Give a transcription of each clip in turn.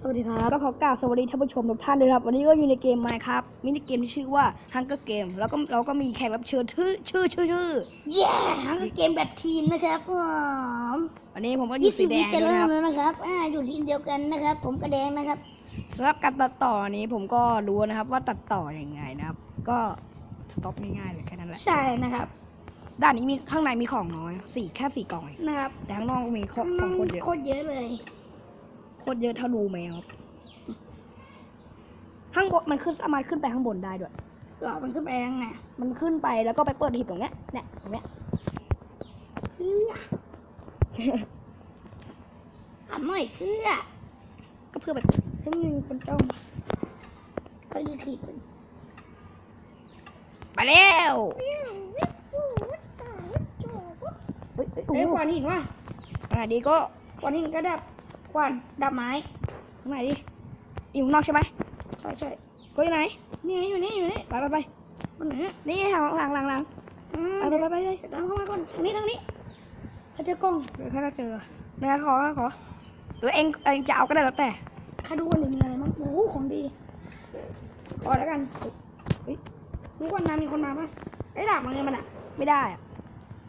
สวัสดีครับก็ขอกราบสวัสดีท่านผู้ชมทุกท่านด้วยครับ วันนี้ก็อยู่ในเกม Minecraft มินิเกมที่ชื่อว่า Hunger Game แล้วก็เราก็มีแขกรับเชิญชื่อชื่อชื่อชื่อเย้ฮังเกมแบบทีมนะครับผมวันนี้ผมก็อยี่ยู่สิสีบแดวิงจะด้วยเริ่นะคมรับแล้วนะครับอ่าอยู่ทีมเดียวกันนะครับ ผมกระแดงนะครับสำหรับการตัดต่อนี้ผมก็รู้นะครับ ว่าตัดต่อยังไงนะครับ ก็สต็อปง่ายๆเลยแค่นั้นแหละใช่นะครับด้านนี้มีข้างในมีของน้อยสี่แค่สี่กล่องเองนะครับแต่ข้างนอกก็มีของของโคตรเยอะโคตรเยอะเลยโค ตรเยอะเท่ารูแมวข้างบนมันขึ้นสามารถขึ้นไปข้างบนได้ด้วยหลอกมันขึ้นไปยังไงมันขึ้นไปแล้วก็ไปเปิดหีบตรงเนี้ยเนี่ยตรงเนี้ยเพื่อทำหน่อยเพื่อก็เพื่อแบบให้มึงเป็นจ้องเขายืดขีดมันไปแล้วเฮ้ยเฮ้ยเอ้ยโอ้คโหวันหินวะตรงไหนดีก็ควันหินก็ดับ ควันดับไม้ตรงไหนดีอยู่ข้างนอกใช่ไหมใช่ใช่ก็อยู่ไหนนี่ไงอยู่นี่อยู่นี่ไปไปไปมันไหนอะนี่ทางหลังหลังหลังอืมไปไปไปไปไปตามเข้ามาก่อนทางนี้ทางนี้เขาเจอกล้องเดี๋ยวแค่เราเจอนะขอขอหรือเองเองจะเอาก็ได้แล้วแต่ข้าดูว่ามีอะไรบ้างโอ้โหของดีขอแล้วกันเฮ้ยรู้ก่อนนะมีคนมาปะไอ้ดาบมันไงมันอะไม่ได้อะ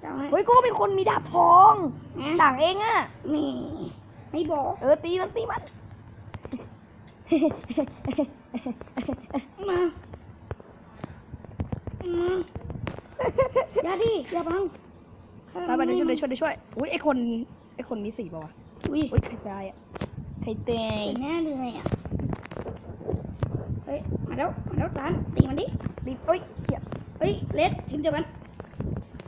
จะเอาให้เฮ้ยกูเป็นคนมีดาบทองนะต่างเองอะนี่ ไม่บอก เออตีมันตีมัน มา มาอย่าดิอย่าบังไปไปเดี๋ยวช่วยเดี๋ยวช่วยเดี๋ยวช่วยอุ้ยไอคนไอคนมีสีป่าวะอุ้ยอุ้ยใครตายอะใครเตยเห็นแน่เลยอะเฮ้ยมาแล้วมาแล้วร้านตีมันดิตีเอ้ยเหี้ยเฮ้ยเลสทีมเดียวกัน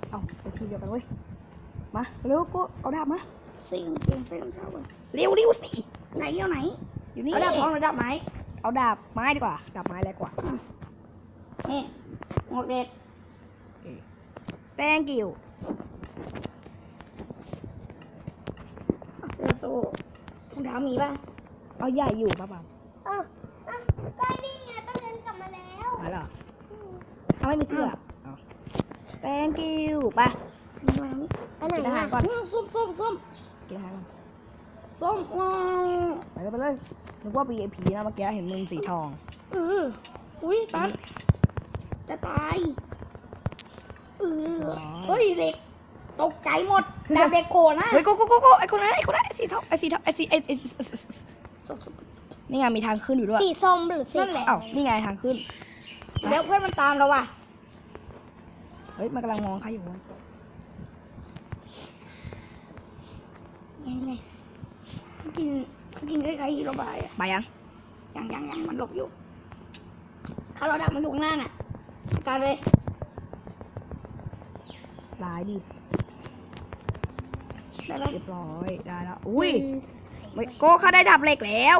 เอาไปทีเดียวกันเว้ยมาเร็วกูเอาดาบมา สิ่งเกมเฟรมเท่ากันเร็วเร็วสิไหนเอาไหน อยู่นี่เอาดาบทองหรือดาบไม้ เอาดาบไม้ดีกว่า ดาบไม้แรงกว่า นี่หมวกเด็ด thank you เสื้อโซ่รองเท้ามีป่ะเอาใหญ่อยู่ป่ะป่ะอ้าวอ้าวก็นี่ไงต้องเดินกลับมาแล้วมาหรอเอาไม่มีเสื้อเอา thank you ไปไหนกินอาหารก่อน ส้มส้มส้ม กินอาหารก่อนส้มว้าวไปเลยไปเลยนึกว่า VIP นะเมื่อกี้เห็นมึงสีทองเอออุ้ยตันจะตายเออเฮ้ยเด็กตกใจหมดดาบเด็กโกรธนะเฮ้ยกูกูกูกูไอคนนั้นไอคนนั้นไอสีทองไอสีทองไอสีไอไอนี่ไงมีทางขึ้นอยู่ด้วยสีส้มหรือสีนั่นแหละอ้าวนี่ไงทางขึ้นเดี๋ยวเพื่อนมันตามเราว่ะเฮ้ยมันกำลังมองใครอยู่วะ ยังไงสกินสกินคล้ายๆฮีโร่บายอะไปยังยังยังยังมันหลบอยู่เขาเราดักมันอยู่ข้างหน้าน่ะการเลยลายดิได้ไหมเรียบร้อยได้แล้วอุ้ยไม่โก้ข้าได้ดาบเหล็กแล้ว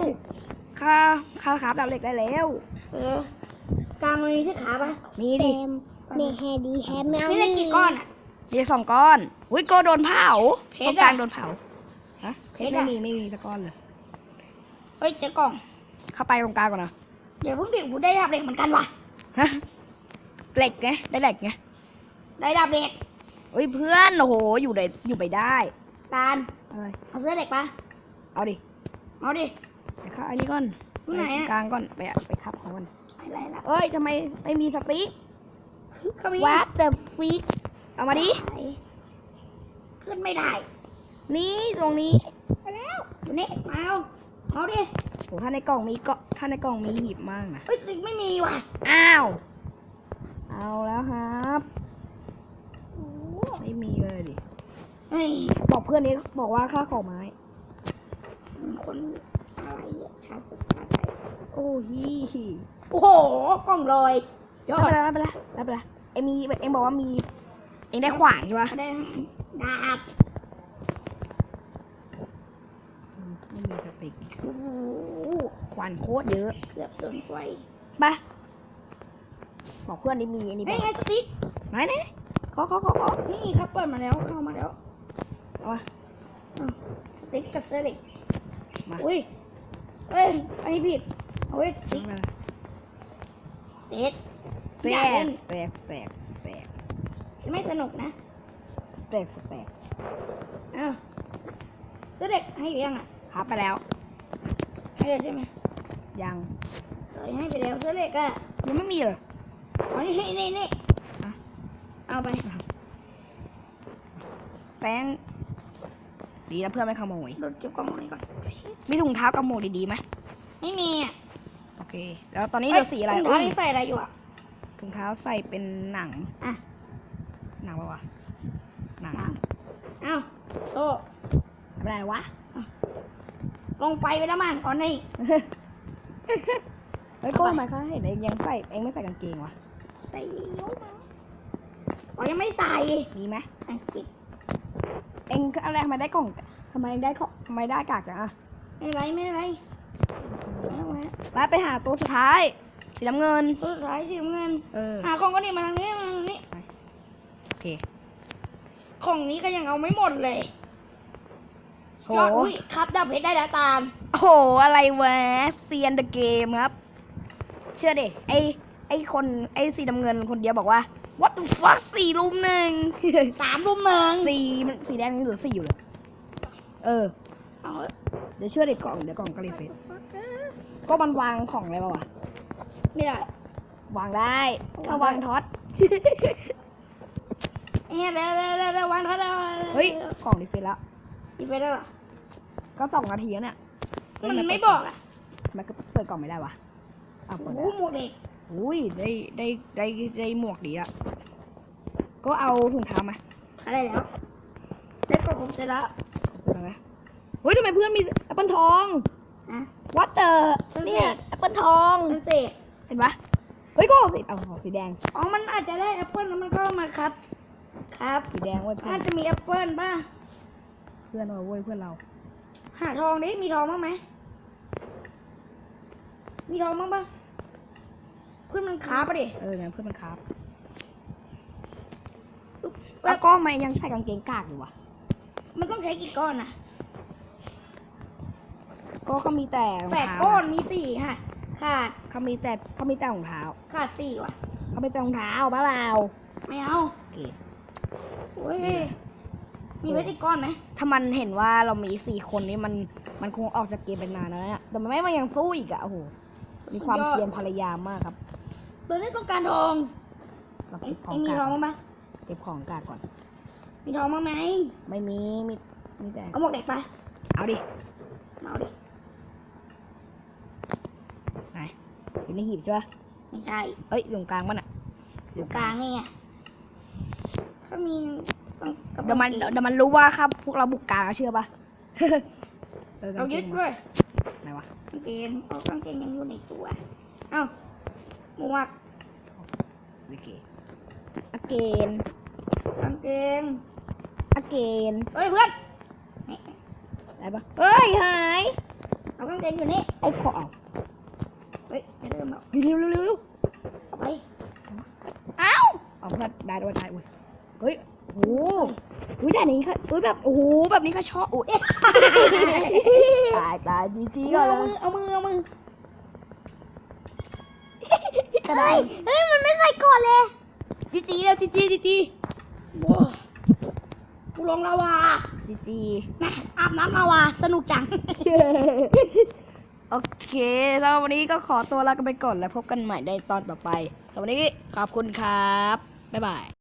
ข้าข้าขาบดาบเหล็กได้แล้ว เออกลางมันมีที่ขาปะมีดิมีแฮดีแฮมแมวนี่ได้กี่ก้อนอะมีสองก้อนอุ้ยโก้โดนเผาเพตรชงรกลาอะงโดนเผา ฮะเพเพชชรรไม่อะมีไม่มีสักก้อนเลยเฮ้ยเจอกล่อง เข้าไปตรงกลางก่อนนะเดี๋ยวเพิ่งเด็กกูได้ดาบเหล็กเหมือนกันว่ะฮะเหล็กไงได้เหล็กไงได้ดาบเหล็กเฮ้ยเพื่อนโอ้โหอยู่ได้อยู่ไปได้ตาลอะไรเอาเสื้อเด็กปะเอาดิเอาดิไปเข้าอันนี้ก่อนที่ไหนปอะกลางก่อนไปอะไปคับของมันอะไรล่ะเอ้ยทำไมไม่มีสติ๊กเขามี What the freak เอามาดิขึ้นไม่ได้ นี่ตรงนี้ไปแล้วอยู่นี่มาเอาเอาดิโหถ้าในกล่องมีก็ถ้าในกล่องมีหีบมากนะเฮ้ยสิไม่มีว่ะอ้าว เอาแล้วครับไม่มีเลยดิเฮ้ยบอกเพื่อนนี้บอกว่าค่าขอไม้คนอะไรอะชาสุดชาใจโอ้ฮีโอ้โหกล่องลอยยอไม่ดเป็นไรไม่เป็นไรไม่เป็นไรเอ็งมีเอ็งบอกว่ามี เอ็งได้ขวานใช่ปะเขาได้ดาบ อืม ไม่มีสติ๊กโอ้โหขวานโคตรเยอะเกือบโดนไฟไปบอกเพื่อนนี่มีอันนี้เฮ้ยปะไงสติ๊กไหนไหนไหนขอขอขอขอนี่ครับเปิดมาแล้วเข้ามาแล้วเอามาอ้าวสติ๊กกับเสื้อเด็กมาอุ้ยเอ้ยอันนี้ผิดเอาไว้สไม่ติ๊กเป็นไรเด็กสอย่าแต็เล่กนสแต็กสแต็กสแต็กไม่สนุกนะสแต็กสแต็กอ้าวเสื้อเด็กให้อยู่ยังอะครับไปแล้ว ให้เลยใช่ไหมยังเอ้ยให้ไปแล้วเสื้อเหล็กอะยังไม่มีเลยเอานี่นี่นี่อะเอาไปแป้งดีนะเพื่อนไม่ขโมยรถเก็บกล่องนี้ก่อนมีถุงเท้ากับหมวกดีๆไหมไม่มีอะโอเค แล้วตอนนี้เหลือสีอะไรถุงอุ้เท้ายนี่ใส่อะไรอยู่อะถุงเท้าใส่เป็นหนังอะหนังปะวะหนังหนังเอ้าโซ่อะไรวะ ลงไฟไปแล้วมันก่อนนี่เฮ้ยโก้ทำไมเขาเห็นเองยังใส่เองไม่ใส่กางเกงวะใส่นิ้วมาอ๋อยังไม่ใส่มีไหมอังกฤษเองอะไรทำไมได้กล่องทำไมได้ของทำไมได้กากจังอะไม่เป็นไรไม่เป็นไรเอาไว้ไปไปหาตัวสุดท้าย สีน้ำเงินตัวสุดท้ายสีน้ำเงิน เออหาของก็นี่มาทางนี้มาทางนี้โอเค ของนี้ก็ยังเอาไม่หมดเลย โหยอดอุ้ยครับดับเพชรได้แล้วตามโอ้โห อะไรวะเซียนเดอะเกมครับ เชื่อดิ ไอไอคนไอสีน้ำเงินคนเดียวบอกว่า what the fuck สี่ลุมหนึ่ง สามรุ่มหนึ่งสีมันสีแดงนี่เหลือสี่อยู่เลย เออ เอาเถอะเดี๋ยวเชื่อเด็กกล่องเดี๋ยวกล่องก็รีเฟซก็มันวางของอะไรปะวะ ไม่ได้ วางได้ถ้าวางท็อตเฮ้ยเร็วเร็วเร็วเร็ววางเขาเร็วเฮ้ยกล่องรีเฟซแล้วอีเฟสแล้วเหรอ ก็สองนาทีแล้วเนี่ยเฮ้ยมันทำไม่เปิดบอกอะทำไมก็เปิดกล่องไม่ได้วะอ้าวเปิดโอ้ได้โหหมวกเด็กอุ้ยได้ได้ได้ได้หมวกดีอะก็เอาถุงเท้ามาอะไรแล้วได้กดผมเสร็จแล้วถุงเท้าไหมเฮ้ยทำไมเพื่อนมีแอปเปิลทองนะวัดเตอร์เพิ่งเนี่ยเสร็จแอปเปิลทองมันเสกเห็นปะเฮ้ยก็เอาสีเอาสีแดงอ๋อมันอาจจะได้แอปเปิลแล้วมันก็มาครับ ครับสีแดงไว้เพื่อน่านจะมีแอปเปิลป่ะเพื่อนเราเว้ยเพื่อนเรา หาทองดิมีทองบ้างไหม มีทองบ้างปะเพื่อนมันค้าปะดิเอองั้นเพื่อนมันครับอุ๊บแล้วก็ไม่ยังใส่กางเกงกากอยู่วะมันต้องใช้กี่ก้อนนะก็เขามีแต่รองแปดเท้าก้อนมีสี่ค่ะ ขาดเขามีแต่เขามีแต่รองเท้าขาดสี่ว่ะเขามีแต่รองเท้าบ้าเราไม่เอาโอเค โอ้ย มีเพชรอีกก้อนไหมถ้ามันเห็นว่าเรามีสี่คนนี้มันมันคงออกจากเกมเป็นนานแล้วเนี่ยแต่มันไม่มายังสู้อีกอะโอ้โหมีความสุดยอดเพียรพยายามมากครับตัวนี้ต้องการทองเราเอ็เก็งบของมีกาทองกบ้างปะเก็บของกากก่อน มีทองบ้างไหมไม่มีมีมีแต่เอาหมวกเด็กไปเอาดิเอาดิไหนอยู่ในหีบใช่ปะไม่ใช่เอ้ยอยู่ตรงกลางมันอะอยู่กลางนี่ไงเขามีต้องกับ เดี๋ยวมันเดี๋ยวมันรู้ว่าครับ พวกเราบุกกลางอะเชื่อปะออกเรางกงยึดด้วยไหนวะกางเกงเอากางเกงยังอยู่ในตัว เอ้าหมวกโอเคอเกนกางเกงอเกนเฮ้ยเพื่อนนี่ไหนปะเฮ้ยหายเอากางเกงอยู่นี่ไอ้ขอเอาเฮ้ยจะเริ่มแล้วเร็วเร็วเร็วเร็วเอาไปเอ้าเอาเพื่อนได้ด้วยได้ด้วยเฮ้ย โอ้โหอุ้ยได้นี้ค่ะอุ้ยแบบโอ้โหแบบนี้ก็ชอบอุ้ยตายตายจีจีก็เอาเลมืยอเอามือเอามือก็ได้เฮ้ยมันไม่ใส่ก่อนเลยจีจีแล้วจีจีจีจีว้ากูลงลาวาจีจีนะอาบน้ำลาวาสนุกจังโอเคสำหรับวันนี้ก็ขอตัวลากันไปก่อนแล้วพบกันใหม่ในตอนต่อไปสวัสดีขอบคุณครับ บ๊ายบาย